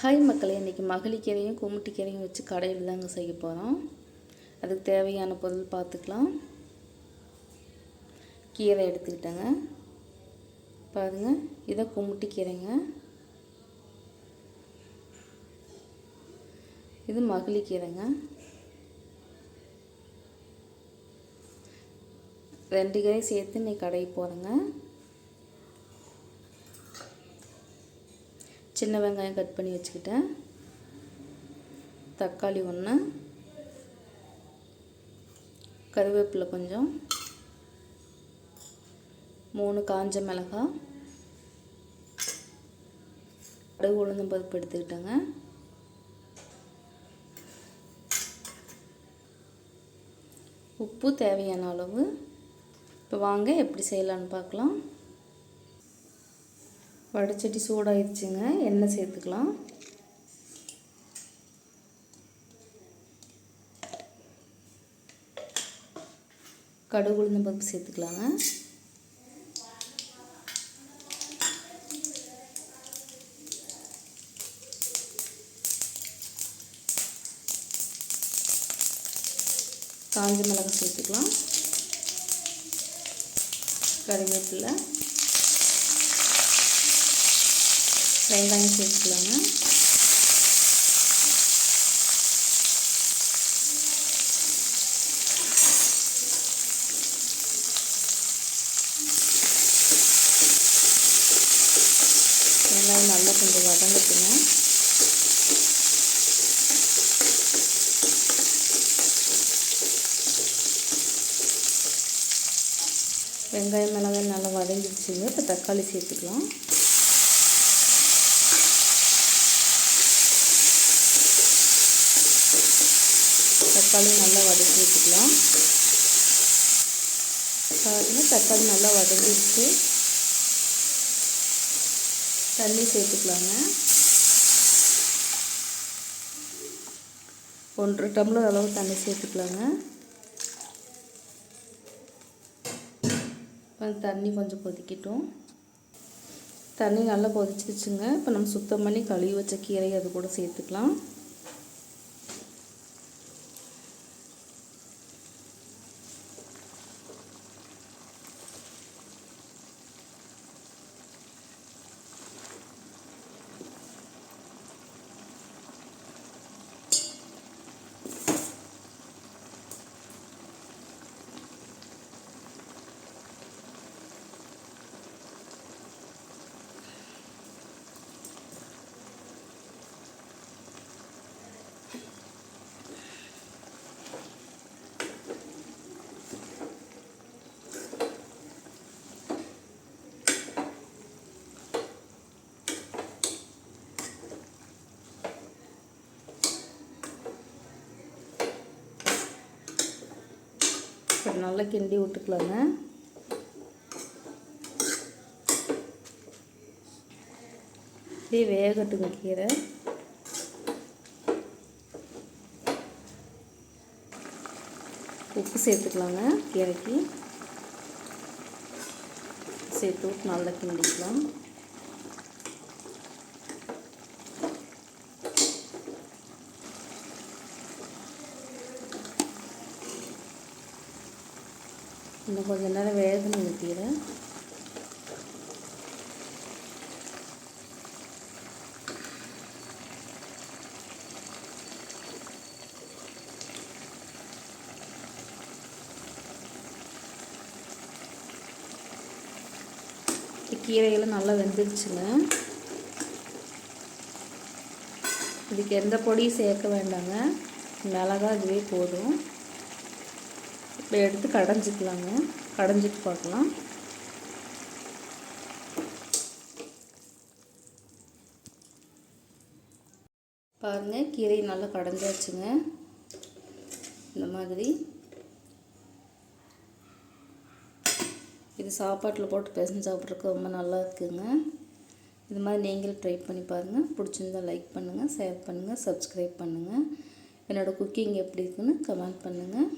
Hi மக்களை இன்றைக்கி மகளிக்கீரையும் கும்மிட்டிக்கீரையும் வச்சு கடையில் தாங்க செய்ய போகிறோம் அதுக்கு தேவையான பொருள் பார்த்துக்கலாம். கீரை எடுத்துக்கிட்டேங்க. பாருங்கள் இதை குமுட்டிக்கீரைங்க இது மகளிக்கீரைங்க ரெண்டு கீரை சேர்த்து இன்னைக்கு கடைக்கு போகிறேங்க சின்ன வெங்காயம் கட் பண்ணி வச்சுக்கிட்டேன். தக்காளி ஒன்று கருவேப்பிலை கொஞ்சம் மூணு காஞ்ச மிளகா கடுகு உளுந்தம் பருப்பு எடுத்துக்கிட்டேங்க. உப்பு தேவையான அளவு. இப்போ வாங்க எப்படி செய்யலான்னு பார்க்கலாம். வடைச்சட்டி சூடாயிடுச்சுங்க எண்ணெய் சேர்த்துக்கலாம். கடுகு உளுந்த பருப்பு சேர்த்துக்கலாங்க. காஞ்ச மிளகாய் சேர்த்துக்கலாம். கறிவேப்பில்லை வெங்காயம் சேர்த்துக்கலாங்க வெங்காயம் நல்லா கொஞ்சம் வதங்கட்டுங்க. வெங்காயம் மிளகாய் நல்லா வதங்கிடுச்சுங்க. இப்போ தக்காளி சேர்த்துக்கலாம். தக்காளி நல்லா வதக்கி விட்டுக்கலாம் பாருங்கள் தக்காளி நல்லா வதங்கிடுச்சு. தண்ணி சேர்த்துக்கலாங்க. ஒன்றரை டம்ளர் அளவு தண்ணி சேர்த்துக்கலாங்க. தண்ணி கொஞ்சம் கொதிக்கட்டும். தண்ணி நல்லா கொதிச்சிருச்சுங்க. இப்போ நம்ம சுத்தம் பண்ணி கழுவி வச்ச கீரை அது கூட சேர்த்துக்கலாம். இப்போ நல்லா கிண்டி விட்டுக்கலாங்க. இப்படியே வேகட்டுங்க கீரை. உப்பு சேர்த்துக்கலாங்க கீரைக்கு. சேர்த்து விட்டு நல்லா கிண்டிக்கலாம். இன்னும் கொஞ்ச நேரம் வேகணும் கீரை. கீரையெல்லாம் நல்லா வெந்துருச்சுங்க. இதுக்கு எந்த பொடியும் சேர்க்க வேண்டாங்க. மிளகா இதுவே போதும். இப்போ எடுத்து கடைஞ்சிக்கலாங்க. கடைஞ்சிட்டு பார்க்கலாம். பாருங்கள் கீரை நல்லா கடைஞ்சாச்சுங்க. இந்த மாதிரி. இது சாப்பாட்டில் போட்டு பேசஞ்சு சாப்பிட்றதுக்கு ரொம்ப நல்லா இருக்குங்க. இது மாதிரி நீங்களும் ட்ரை பண்ணி பாருங்கள் பிடிச்சிருந்தால் லைக் பண்ணுங்கள் ஷேர் பண்ணுங்கள் சப்ஸ்கிரைப் பண்ணுங்கள் என்னோடய குக்கிங் எப்படி இருக்குன்னு கமெண்ட் பண்ணுங்கள்